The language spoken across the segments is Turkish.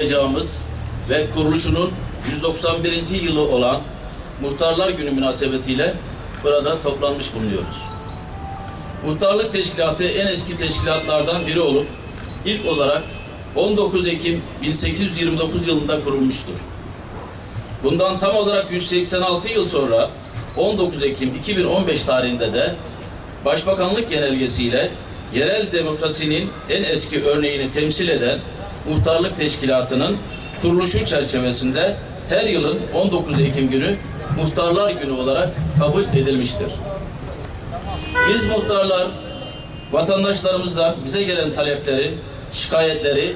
kutlamamız ve kuruluşunun 191. yılı olan Muhtarlar Günü münasebetiyle burada toplanmış bulunuyoruz. Muhtarlık Teşkilatı en eski teşkilatlardan biri olup ilk olarak 19 Ekim 1829 yılında kurulmuştur. Bundan tam olarak 186 yıl sonra 19 Ekim 2015 tarihinde de Başbakanlık genelgesiyle yerel demokrasinin en eski örneğini temsil eden Muhtarlık Teşkilatı'nın kuruluşu çerçevesinde her yılın 19 Ekim günü Muhtarlar Günü olarak kabul edilmiştir. Biz muhtarlar vatandaşlarımızdan bize gelen talepleri, şikayetleri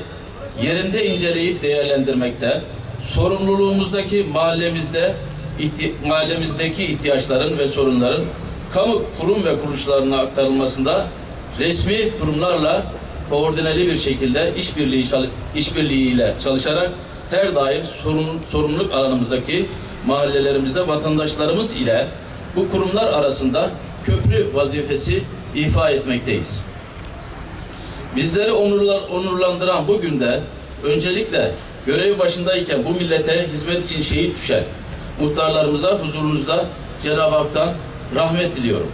yerinde inceleyip değerlendirmekte, sorumluluğumuzdaki mahallemizde ihti- mahallemizdeki ihtiyaçların ve sorunların kamu kurum ve kuruluşlarına aktarılmasında resmi kurumlarla koordineli bir şekilde işbirliği işbirliğiyle çalışarak her daim sorumlu, sorumluluk alanımızdaki mahallelerimizde vatandaşlarımız ile bu kurumlar arasında köprü vazifesi ifa etmekteyiz. Bizleri onurlar, onurlandıran bu günde öncelikle görev başındayken bu millete hizmet için şehit düşen muhtarlarımıza huzurunuzda Cenab-ı Hak'tan rahmet diliyorum.